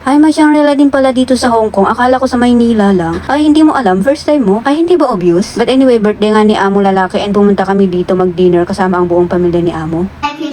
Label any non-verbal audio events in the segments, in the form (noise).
Ay, may Shangri-La din pala dito sa Hong Kong. Akala ko sa Maynila lang. Ay, hindi mo alam. First time mo? Ay, hindi ba obvious? But anyway, birthday nga ni Amo lalaki and pumunta kami dito mag-dinner kasama ang buong pamilya ni Amo. Happy.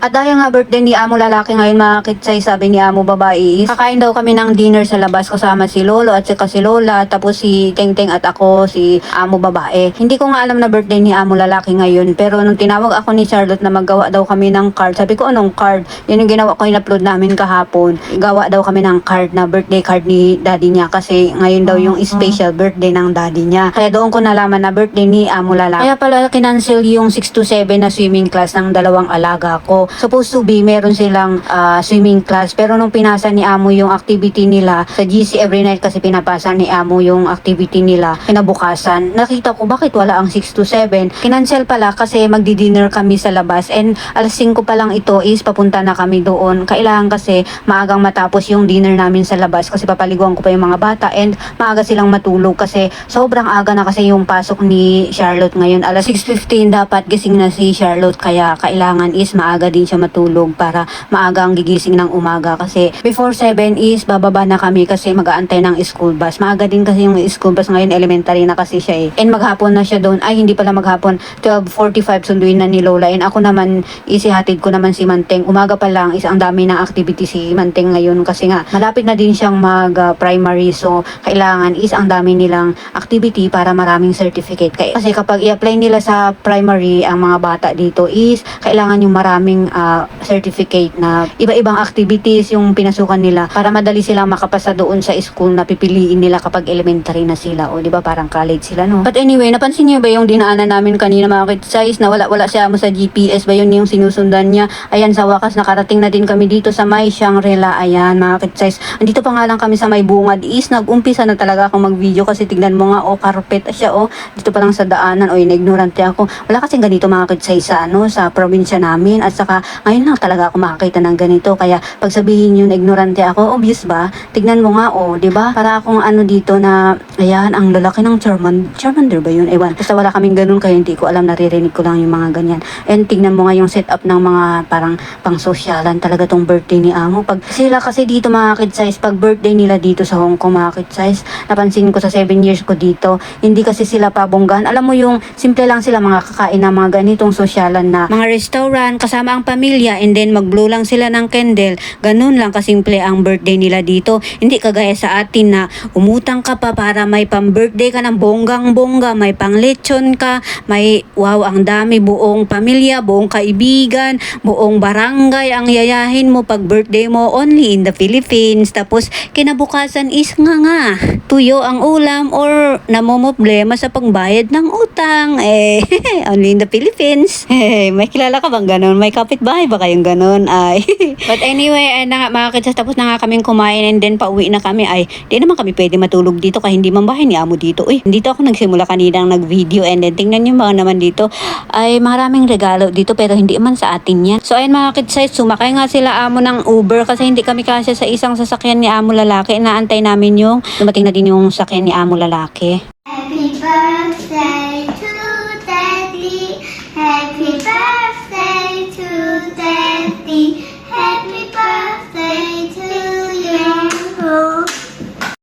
At dahil nga birthday ni Amo lalaki ngayon mga kitsay, sabi ni Amo babae is, kakain daw kami ng dinner sa labas kasama si Lolo at saka si Lola, tapos si Teng Teng at ako, si Amo babae. Hindi ko nga alam na birthday ni Amo lalaki ngayon, pero nung tinawag ako ni Charlotte na maggawa daw kami ng card, sabi ko anong card? Yan yung ginawa ko, in-upload namin kahapon. Gawa daw kami ng card na birthday card ni daddy niya kasi ngayon daw yung special birthday ng daddy niya. Kaya doon ko nalaman na birthday ni Amo lalaki. Kaya pala kinancel yung 6 to 7 na swimming class ng dalawang alaga ko. Supposed to be, meron silang ah, swimming class. Pero nung pinasa ni Amo yung activity nila sa GC every night kasi pinapasa ni Amo yung activity nila kinabukasan. Nakita ko bakit wala ang 6 to 7. Kinancel pala kasi magdi-dinner kami sa labas and alas 5 pa lang ito is papunta na kami doon. Kailangan kasi maagang matapos yung dinner namin sa labas kasi papaliguan ko pa yung mga bata and maaga silang matulog kasi sobrang aga na kasi yung pasok ni Charlotte ngayon. Alas 6.15 dapat gising na si Charlotte kaya kailangan is maaga din siya matulog para maaga ang gigising ng umaga kasi before 7 is bababa na kami kasi mag-aantay ng school bus. Maaga din kasi yung school bus ngayon elementary na kasi siya eh. And maghapon na siya doon. Ay hindi pala maghapon. 12.45 sunduin na ni Lola and ako naman isihatid ko naman si Manteng. Umaga pa lang is ang dami ng activity si Manteng ngayon kasi nga malapit na din siyang mag uh, primary so kailangan is ang dami nilang activity para maraming certificate. Kasi kapag i-apply nila sa primary ang mga bata dito is kailangan yung maraming uh, certificate na iba-ibang activities yung pinasukan nila para madali silang makapasa doon sa school na pipiliin nila kapag elementary na sila o di ba parang college sila no. But anyway, napansin niyo ba yung dinaanan namin kanina mga kids na wala wala siya mo sa GPS ba yun yung sinusundan niya. Ayan sa wakas nakarating na din kami dito sa May Shangri-La. Ayan mga kids Andito pa nga lang kami sa May Bungad is nag-umpisa na talaga akong mag-video kasi tignan mo nga oh carpet siya oh. Dito pa lang sa daanan oh ignorante ako. Wala kasing ganito mga kids sa ano sa probinsya namin at saka ngayon lang talaga ako makakita ng ganito. Kaya pag sabihin yun ignorante ako obvious ba? Tignan mo nga oh di ba? Para akong ano dito na ayan ang lalaki ng Charmander Charmander ba yun? Ewan. Basta wala kaming ganun kaya hindi ko alam naririnig ko lang yung mga ganyan. And tignan mo nga yung setup ng mga parang pang sosyalan talaga tong birthday ni Amo. Pag sila kasi dito mga kid size pag birthday nila dito sa Hong Kong mga kid size napansin ko sa 7 years ko dito hindi kasi sila pabonggahan alam mo yung simple lang sila mga kakain ng mga ganitong sosyalan na mga restaurant kasama ang pamilya and then mag-blow lang sila ng candle. Ganun lang kasimple ang birthday nila dito. Hindi kagaya sa atin na umutang ka pa para may pang-birthday ka ng bonggang-bongga, may pang-lechon ka, may wow, ang dami buong pamilya, buong kaibigan, buong barangay ang yayahin mo pag birthday mo only in the Philippines. Tapos kinabukasan is nga nga, tuyo ang ulam or namomoblema sa pangbayad ng utang. Eh, (laughs) only in the Philippines. (laughs) may kilala ka bang ganun? May kapitbahay ba kayong ganun? Ay. (laughs) But anyway, ay na mga kids, tapos na nga kaming kumain and then pauwi na kami. Ay, di naman kami pwede matulog dito kasi hindi man bahay ni amo dito. Uy, dito ako nagsimula kaninang nag-video and then tingnan nyo mga naman dito. Ay, maraming regalo dito pero hindi man sa atin yan. So ayun mga kids, ay, sumakay nga sila amo ng Uber kasi hindi kami kasya sa isang sasakyan ni amo lalaki. Inaantay namin yung dumating na din yung sasakyan ni amo lalaki. Happy birthday